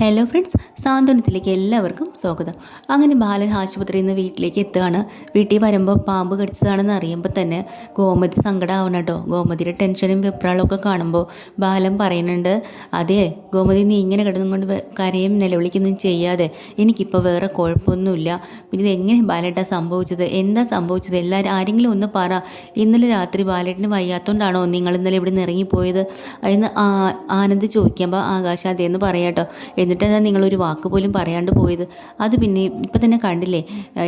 Hello friends സാന്ത്വനത്തിലേക്ക് എല്ലാവർക്കും സ്വാഗതം. അങ്ങനെ ബാലൻ ആശുപത്രിയിൽ നിന്ന് വീട്ടിലേക്ക് എത്തുകയാണ്. വീട്ടിൽ വരുമ്പോൾ പാമ്പ് കടിച്ചതാണെന്ന് അറിയുമ്പോൾ തന്നെ ഗോമതി സങ്കടമാവണം കേട്ടോ. ഗോമതിയുടെ ടെൻഷനും വെപ്രാളമൊക്കെ കാണുമ്പോൾ ബാലൻ പറയുന്നുണ്ട് അതെ ഗോമതി നീ ഇങ്ങനെ കിടന്നുകൊണ്ട് കൊണ്ട് കരയും നിലവിളിക്കുന്നതും ചെയ്യാതെ. എനിക്കിപ്പോൾ വേറെ കുഴപ്പമൊന്നുമില്ല. പിന്നെ ഇത് എങ്ങനെ ബാലേട്ടാ സംഭവിച്ചത്? എന്താ സംഭവിച്ചത്? എല്ലാവരും ആരെങ്കിലും ഒന്ന് പറ. ഇന്നലെ രാത്രി ബാലേട്ടിന് വയ്യാത്തോണ്ടാണോ നിങ്ങൾ ഇന്നലെ ഇവിടെ നിന്ന് ഇറങ്ങിപ്പോയത് എന്ന് ആനന്ദ് ചോദിക്കുമ്പോൾ ആകാശ അതേന്ന് പറയാം എന്നിട്ട് എന്താ നിങ്ങളൊരു വാക്ക് പോലും പറയാണ്ട് പോയത്? അത് പിന്നെ ഇപ്പം തന്നെ കണ്ടില്ലേ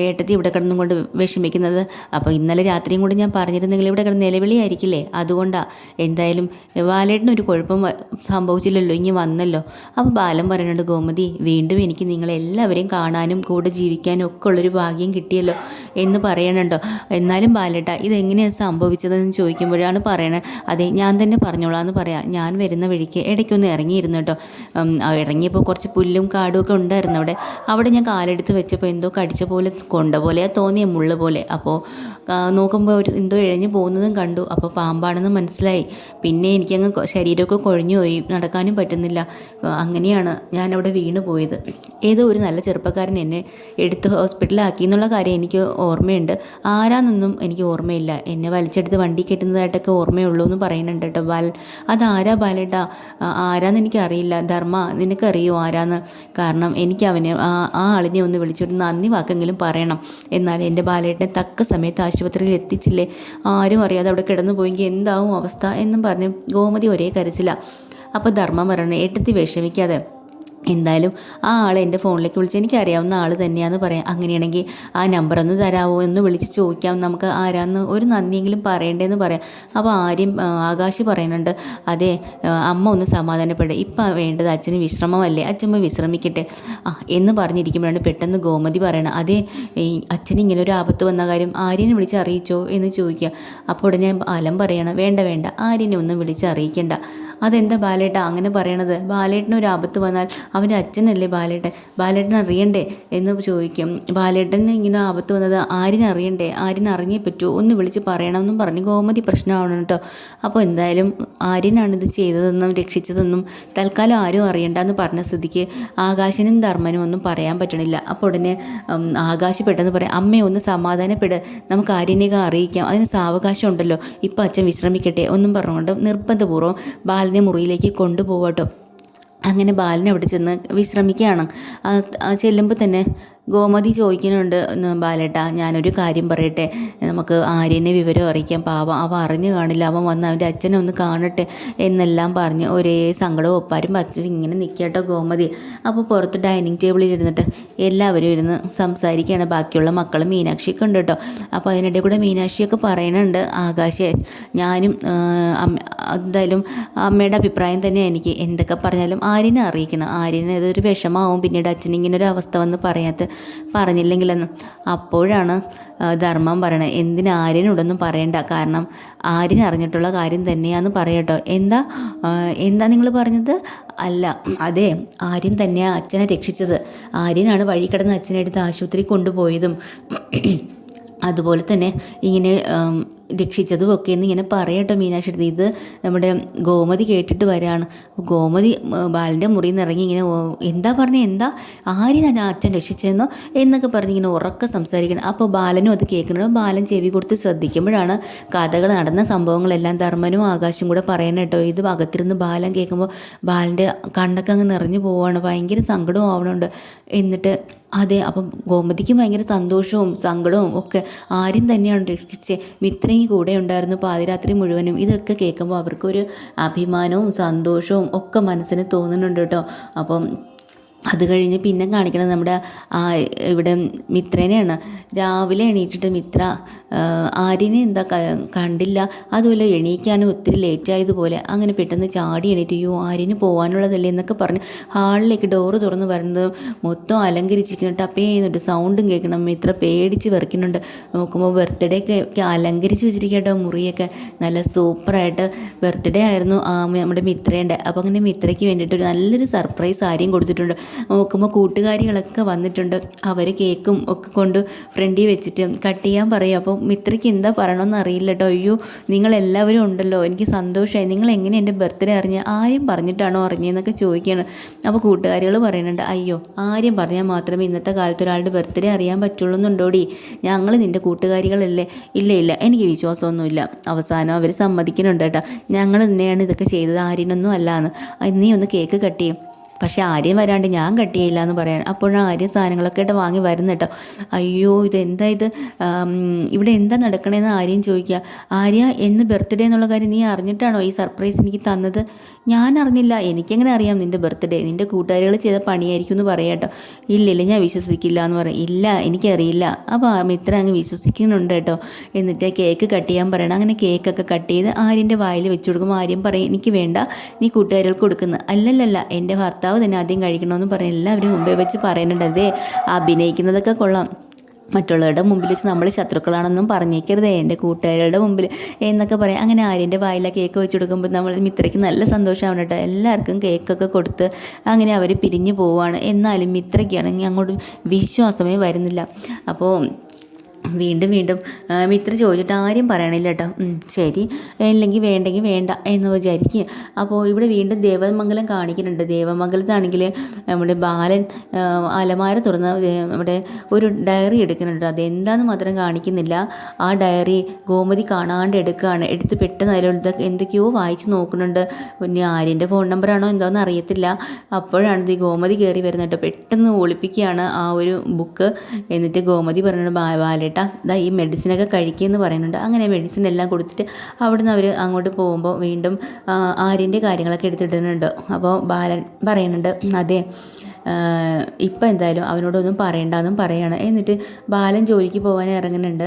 ഏട്ടത്തി ഇവിടെ കിടന്നും കൊണ്ട് വിഷമിക്കുന്നത്. അപ്പോൾ ഇന്നലെ രാത്രിയും കൂടി ഞാൻ പറഞ്ഞിരുന്നെങ്കിൽ ഇവിടെ കിടന്ന് നിലവിളിയായിരിക്കില്ലേ അതുകൊണ്ടാണ് എന്തായാലും ബാലേട്ടനൊരു കുഴപ്പം സംഭവിച്ചില്ലല്ലോ ഇനി വന്നല്ലോ. അപ്പോൾ ബാലൻ പറയുന്നുണ്ട് ഗോമതി വീണ്ടും എനിക്ക് നിങ്ങളെല്ലാവരെയും കാണാനും കൂടെ ജീവിക്കാനും ഒക്കെ ഉള്ളൊരു ഭാഗ്യം കിട്ടിയല്ലോ എന്ന് പറയണുണ്ടോ? എന്നാലും ബാലേട്ട ഇതെങ്ങനെയാണ് സംഭവിച്ചതെന്ന് ചോദിക്കുമ്പോഴാണ് പറയണത് അതെ ഞാൻ തന്നെ പറഞ്ഞോളാം എന്ന് പറയാം. ഞാൻ വരുന്ന വഴിക്ക് ഇടയ്ക്കൊന്ന് ഇറങ്ങിയിരുന്നു കേട്ടോ. ഇറങ്ങിയപ്പോൾ കുറച്ച് പുല്ലും കാടും ഒക്കെ ഉണ്ടായിരുന്നു അവിടെ. അവിടെ ഞാൻ കാലെടുത്ത് വെച്ചപ്പോൾ എന്തോ കടിച്ച പോലെ കൊണ്ട പോലെ തോന്നിയ മുള്ള പോലെ. അപ്പോൾ നോക്കുമ്പോൾ ഒരു എന്തോ ഇഴഞ്ഞു പോകുന്നതും കണ്ടു. അപ്പോൾ പാമ്പാണെന്ന് മനസ്സിലായി. പിന്നെ എനിക്കങ്ങ് ശരീരമൊക്കെ കുഴഞ്ഞു പോയി. നടക്കാനും പറ്റുന്നില്ല. അങ്ങനെയാണ് ഞാൻ അവിടെ വീണു പോയത്. ഏതോ ഒരു നല്ല ചെറുപ്പക്കാരൻ എന്നെ എടുത്ത് ഹോസ്പിറ്റലാക്കി എന്നുള്ള കാര്യം എനിക്ക് ഓർമ്മയുണ്ട്. ആരാന്നൊന്നും എനിക്ക് ഓർമ്മയില്ല. എന്നെ വലിച്ചെടുത്ത് വണ്ടി കെട്ടുന്നതായിട്ടൊക്കെ ഓർമ്മയുള്ളൂ എന്ന് പറയുന്നുണ്ട് കേട്ടോ ബാൽ. അതാരാ ബാലേട്ടാ? ആരാന്ന് എനിക്കറിയില്ല. ധർമ്മ നിനക്കറിയോ ആരാന്ന്. കാരണം എനിക്ക് അവനെ ആ ആ ആളിനെ ഒന്ന് വിളിച്ചൊരു നന്ദി വാക്കെങ്കിലും പറയണം. എന്നാൽ എന്റെ ബാലേട്ടനെ തക്ക സമയത്ത് ആശുപത്രിയിൽ എത്തിച്ചില്ലേ? ആരും അറിയാതെ അവിടെ കിടന്നു പോയെങ്കിൽ എന്താവും അവസ്ഥ എന്നും പറഞ്ഞ് ഗോമതി ഒരേ കരച്ചില്ല അപ്പോൾ ധർമ്മം പറയണേ ഏട്ടത്തി വിഷമിക്കാതെ. എന്തായാലും ആ ആൾ എന്റെ ഫോണിലേക്ക് വിളിച്ച് എനിക്കറിയാവുന്ന ആൾ തന്നെയാന്ന് പറയാം. അങ്ങനെയാണെങ്കിൽ ആ നമ്പർ ഒന്ന് തരാമോ എന്ന് വിളിച്ച് ചോദിക്കാം. നമുക്ക് ആരാന്ന് ഒരു നന്ദിയെങ്കിലും പറയണ്ടേന്ന് പറയാം. അപ്പോൾ ആര്യം ആകാശി പറയുന്നുണ്ട് അതെ അമ്മ ഒന്ന് സമാധാനപ്പെടുക ഇപ്പം വേണ്ടത് അച്ഛന് വിശ്രമമല്ലേ? അച്ഛമ്മ വിശ്രമിക്കട്ടെ. ആ എന്ന് പറഞ്ഞിരിക്കുമ്പോഴാണ് പെട്ടെന്ന് ഗോമതി പറയണത്. അതെ അച്ഛന് ഇങ്ങനെ ഒരു ആപത്ത് വന്ന കാര്യം ആര്യനെ വിളിച്ച് അറിയിച്ചോ? എന്ന് ചോദിക്കുക. അപ്പോൾ ഉടനെ അലം പറയണം വേണ്ട വേണ്ട. ആര്യനെ ഒന്നും വിളിച്ച് അറിയിക്കണ്ട. അതെന്താ ബാലേട്ട അങ്ങനെ പറയണത്? ബാലേട്ടന് ഒരു ആപത്ത് വന്നാൽ അവന്റെ അച്ഛനല്ലേ ബാലേട്ടൻ? ബാലേട്ടൻ അറിയണ്ടേ? എന്ന് ചോദിക്കും. ബാലേട്ടന് ഇങ്ങനെ ആപത്ത് വന്നത് ആരിനറിയണ്ടേ ആരിനറിഞ്ഞേ പറ്റുമോ ഒന്ന് വിളിച്ച് പറയണമെന്നും പറഞ്ഞ് ഗോമതി പ്രശ്നമാണ് കേട്ടോ. അപ്പോൾ എന്തായാലും ആര്യനാണ് ഇത് ചെയ്തതെന്നും രക്ഷിച്ചതെന്നും തൽക്കാലം ആരും അറിയണ്ട എന്ന് പറഞ്ഞ സ്ഥിതിക്ക് ആകാശനും ധർമ്മനും ഒന്നും പറയാൻ പറ്റണില്ല. അപ്പോൾ ഉടനെ ആകാശ പെട്ടെന്ന് പറയാം അമ്മയെ ഒന്ന് സമാധാനപ്പെട്. നമുക്ക് ആര്യനെയൊക്കെ അറിയിക്കാം. അതിന് സാവകാശം ഉണ്ടല്ലോ. ഇപ്പം അച്ഛൻ വിശ്രമിക്കട്ടെ. ഒന്നും പറഞ്ഞുകൊണ്ട് നിർബന്ധപൂർവം ബാലിനെ മുറിയിലേക്ക് കൊണ്ടുപോകട്ടോ. അങ്ങനെ ബാലൻ അവിടെ ചെന്ന് വിശ്രമിക്കുകയാണ്. ചെല്ലുമ്പോൾ തന്നെ ഗോമതി ചോദിക്കുന്നുണ്ട് ബാലേട്ട ഞാനൊരു കാര്യം പറയട്ടെ. നമുക്ക് ആര്യനെ വിവരം അറിയിക്കാം. പാവം അവ അറിഞ്ഞു കാണില്ല. അവൻ വന്ന് അവന്റെ അച്ഛനെ ഒന്ന് കാണട്ടെ എന്നെല്ലാം പറഞ്ഞ് ഒരേ സങ്കടവും ഒപ്പാരും അച്ഛൻ ഇങ്ങനെ നിൽക്കട്ടോ ഗോമതി. അപ്പോൾ പുറത്ത് ഡൈനിങ് ടേബിളിൽ ഇരുന്നിട്ട് എല്ലാവരും ഇരുന്ന് സംസാരിക്കുകയാണ്. ബാക്കിയുള്ള മക്കളും മീനാക്ഷിയൊക്കെ ഉണ്ട് കേട്ടോ. അപ്പോൾ അതിനിടെ കൂടെ മീനാക്ഷിയൊക്കെ പറയുന്നുണ്ട് ആകാശേ ഞാനും എന്തായാലും അമ്മയുടെ അഭിപ്രായം തന്നെ എനിക്ക്. എന്തൊക്കെ പറഞ്ഞാലും ആര്യനെ അറിയിക്കണം. ആര്യന് ഇതൊരു വിഷമാവും. പിന്നീട് അച്ഛൻ ഇങ്ങനെ ഒരു അവസ്ഥ വന്ന് പറയാത്ത പറഞ്ഞില്ലെങ്കിലെന്ന്. അപ്പോഴാണ് ധർമ്മം പറയണത് എന്തിന് ആര്യനോടൊന്നും പറയണ്ട. കാരണം ആര്യൻ അറിഞ്ഞിട്ടുള്ള കാര്യം തന്നെയാന്ന് പറയട്ടോ. എന്താ എന്താ നിങ്ങൾ പറഞ്ഞത്? അല്ല അതെ ആര്യൻ തന്നെയാണ് അച്ഛനെ രക്ഷിച്ചത്. ആര്യനാണ് വഴി കിടന്ന് അച്ഛനെ എടുത്ത് ആശുപത്രി കൊണ്ടുപോയതും അതുപോലെ തന്നെ ഇങ്ങനെ രക്ഷിച്ചതും ഒക്കെ എന്ന് ഇങ്ങനെ പറയട്ടോ മീനാക്ഷി അടുത്ത്. ഇത് നമ്മുടെ ഗോമതി കേട്ടിട്ട് വരാണ്. ഗോമതി ബാലിന്റെ മുറിയിൽ നിന്ന് ഇറങ്ങി ഇങ്ങനെ എന്താ പറഞ്ഞത് എന്താ? ആരെയാണ് ഞാൻ അച്ഛൻ രക്ഷിച്ചതെന്നോ? എന്നൊക്കെ പറഞ്ഞ് ഇങ്ങനെ ഉറക്കെ സംസാരിക്കണം. അപ്പോൾ ബാലനും അത് കേൾക്കണം ബാലൻ ചെവി കൊടുത്ത് ശ്രദ്ധിക്കുമ്പോഴാണ് കഥകൾ നടന്ന സംഭവങ്ങളെല്ലാം ധർമ്മനും ആകാശം കൂടെ പറയണം കേട്ടോ ഇത് അകത്തിരുന്ന് ബാലൻ കേൾക്കുമ്പോൾ ബാലന്റെ കണ്ണൊക്കെ അങ്ങ് നിറഞ്ഞു പോവാണ്. ഭയങ്കര സങ്കടം ആവണുണ്ട്. എന്നിട്ട് അതെ അപ്പം ഗോമതിക്ക് ഭയങ്കര സന്തോഷവും സങ്കടവും ഒക്കെ ആരും തന്നെയാണ് രക്ഷിച്ച്. മിത്രയും കൂടെ ഉണ്ടായിരുന്നു പാതിരാത്രി മുഴുവനും. ഇതൊക്കെ കേൾക്കുമ്പോൾ അവർക്കൊരു അഭിമാനവും സന്തോഷവും ഒക്കെ മനസ്സിന് തോന്നുന്നുണ്ട് കേട്ടോ. അപ്പം അത് കഴിഞ്ഞ് പിന്നെ കാണിക്കണത് നമ്മുടെ ആ ഇവിടെ മിത്രേനെയാണ്. രാവിലെ എണീറ്റിട്ട് മിത്ര ആര്യനെ എന്താ കണ്ടില്ല. അതുപോലെ എണീക്കാനും ഒത്തിരി ലേറ്റ് ആയതുപോലെ അങ്ങനെ പെട്ടെന്ന് ചാടി എണീറ്റ് അയ്യോ ആര്യന് പോകാനുള്ളതല്ലേ എന്നൊക്കെ പറഞ്ഞ് ഹാളിലേക്ക് ഡോറ് തുറന്ന് വരുന്നത് മൊത്തം അലങ്കരിച്ചിരിക്കുന്നു ടപ്പേ ചെയ്യുന്നുണ്ട് സൗണ്ടും കേൾക്കണം. മിത്ര പേടിച്ച് വെറുക്കുന്നുണ്ട്. നോക്കുമ്പോൾ ബർത്ത്ഡേ ഒക്കെ അലങ്കരിച്ച് വെച്ചിരിക്കട്ടോ മുറിയൊക്കെ. നല്ല സൂപ്പറായിട്ട് ബർത്ത്ഡേ ആയിരുന്നു നമ്മുടെ മിത്രേന്റെ. അപ്പോൾ അങ്ങനെ മിത്രയ്ക്ക് വേണ്ടിയിട്ട് ഒരു നല്ലൊരു സർപ്രൈസ് ആര്യം കൊടുത്തിട്ടുണ്ട്. നോക്കുമ്പോൾ കൂട്ടുകാരികളൊക്കെ വന്നിട്ടുണ്ട്. അവർ കേക്കും ഒക്കെ കൊണ്ട് ഫ്രണ്ടിൽ വെച്ചിട്ട് കട്ട് ചെയ്യാൻ പറയും. അപ്പോൾ മിത്രയ്ക്ക് എന്താ പറയണമെന്ന് അറിയില്ല കേട്ടോ അയ്യോ നിങ്ങളെല്ലാവരും ഉണ്ടല്ലോ. എനിക്ക് സന്തോഷമായി നിങ്ങൾ എങ്ങനെ എന്റെ ബർത്ത്ഡേ അറിഞ്ഞ് ആരും പറഞ്ഞിട്ടാണോ അറിഞ്ഞതെന്നൊക്കെ ചോദിക്കുകയാണ് അപ്പോൾ കൂട്ടുകാരികൾ പറയുന്നുണ്ട് അയ്യോ ആരും പറഞ്ഞാൽ മാത്രമേ ഇന്നത്തെ കാലത്ത് ഒരാളുടെ ബർത്ത്ഡേ അറിയാൻ പറ്റുള്ളൂ എന്നുണ്ടോടി ഞങ്ങൾ നിന്റെ കൂട്ടുകാരികളല്ലേ? ഇല്ല ഇല്ല. എനിക്ക് വിശ്വാസമൊന്നുമില്ല. അവസാനം അവർ സമ്മതിക്കുന്നുണ്ട് കേട്ടോ. ഞങ്ങൾ തന്നെയാണ് ഇതൊക്കെ ചെയ്തത്. ആരിനൊന്നും അല്ലാന്ന്. നീ ഒന്ന് കേക്ക് കട്ട് ചെയ്യും. പക്ഷേ ആര്യം വരാണ്ട് ഞാൻ കട്ടിയില്ല എന്ന് പറയാൻ. അപ്പോഴാണ് ആര്യം സാധനങ്ങളൊക്കെ ആയിട്ട് വാങ്ങി വരുന്ന കേട്ടോ. അയ്യോ ഇത്? എന്താ ഇത് ഇവിടെ എന്താ നടക്കണേന്ന് ആര്യം ചോദിക്കുക. ആര്യ എന്ന് ബർത്ത്ഡേ എന്നുള്ള കാര്യം നീ അറിഞ്ഞിട്ടാണോ ഈ സർപ്രൈസ് എനിക്ക് തന്നത്? ഞാൻ അറിഞ്ഞില്ല. എനിക്കെങ്ങനെ അറിയാം നിന്റെ ബർത്ത്ഡേ? നിന്റെ കൂട്ടുകാരികൾ ചെയ്ത പണിയായിരിക്കും എന്ന് പറയാം കേട്ടോ. ഇല്ല ഇല്ല ഞാൻ വിശ്വസിക്കില്ല എന്ന് പറയും. ഇല്ല എനിക്കറിയില്ല. അപ്പോൾ മിത്ര അങ്ങ് വിശ്വസിക്കുന്നുണ്ട് കേട്ടോ. എന്നിട്ട് കേക്ക് കട്ട് ചെയ്യാൻ പറയണം. അങ്ങനെ കേക്കൊക്കെ കട്ട് ചെയ്ത് ആര്യന്റെ വായിൽ വെച്ച് കൊടുക്കുമ്പോൾ ആര്യം പറയും എനിക്ക് വേണ്ട. നീ കൂട്ടുകാരികൾക്ക് കൊടുക്കുന്നത് അല്ലല്ലല്ല എന്റെ ഭർത്താവ് തന്നെ ആദ്യം കഴിക്കണമെന്ന് പറഞ്ഞ് എല്ലാവരും മുമ്പേ വെച്ച് പറയുന്നുണ്ട്. അതേ അഭിനയിക്കുന്നതൊക്കെ കൊള്ളാം. മറ്റുള്ളവരുടെ മുമ്പിൽ വെച്ച് നമ്മൾ ശത്രുക്കളാണെന്നും പറഞ്ഞേക്കരുതേ. എന്റെ കൂട്ടുകാരുടെ മുമ്പിൽ എന്നൊക്കെ പറയാം. അങ്ങനെ ആര്യന്റെ വായില കേക്ക് വെച്ച് കൊടുക്കുമ്പോൾ നമ്മൾ മിത്രയ്ക്ക് നല്ല സന്തോഷമാണ് കേട്ടോ. എല്ലാവർക്കും കേക്കൊക്കെ കൊടുത്ത് അങ്ങനെ അവർ പിരിഞ്ഞു പോവുകയാണ്. എന്നാലും മിത്രയ്ക്കാണെങ്കിൽ അങ്ങോട്ട് വിശ്വാസമേ വരുന്നില്ല. അപ്പോൾ വീണ്ടും വീണ്ടും മിത്ര ചോദിച്ചിട്ട് ആരും പറയണില്ല കേട്ടോ ശരി. ഇല്ലെങ്കിൽ വേണ്ടെങ്കിൽ വേണ്ട എന്ന് വിചാരിക്കുക അപ്പോൾ ഇവിടെ വീണ്ടും ദേവമംഗലം കാണിക്കുന്നുണ്ട്. ദേവമംഗലത്താണെങ്കിൽ നമ്മുടെ ബാലൻ അലമാര തുറന്ന് നമ്മുടെ ഒരു ഡയറി എടുക്കുന്നുണ്ട്. അതെന്താന്ന് മാത്രം കാണിക്കുന്നില്ല. ആ ഡയറി ഗോമതി കാണാണ്ട് എടുക്കുകയാണ് എടുത്ത് പെട്ടെന്ന് അതിലുള്ള എന്തൊക്കെയോ വായിച്ച് നോക്കുന്നുണ്ട്. പിന്നെ ആര്യന്റെ ഫോൺ നമ്പറാണോ എന്തോന്ന് അറിയത്തില്ല. അപ്പോഴാണ് ഈ ഗോമതി കയറി വരുന്നത് പെട്ടെന്ന് ഒളിപ്പിക്കുകയാണ് ആ ഒരു ബുക്ക് എന്നിട്ട് ഗോമതി പറഞ്ഞു ബാ ബാലേട്ടാ ദാ ഈ മെഡിസിനൊക്കെ കഴിക്കുമെന്ന് പറയുന്നുണ്ട്. അങ്ങനെ മെഡിസിൻ എല്ലാം കൊടുത്തിട്ട് അവിടുന്ന് അവർ അങ്ങോട്ട് പോകുമ്പോൾ വീണ്ടും ആര്യന്റെ കാര്യങ്ങളൊക്കെ എടുത്തിടുന്നുണ്ട്. അപ്പോൾ ബാലൻ പറയുന്നുണ്ട് അതെ ഇപ്പം എന്തായാലും അവനോടൊന്നും പറയണ്ടെന്നും പറയാണ്. എന്നിട്ട് ബാലൻ ജോലിക്ക് പോകാൻ ഇറങ്ങുന്നുണ്ട്.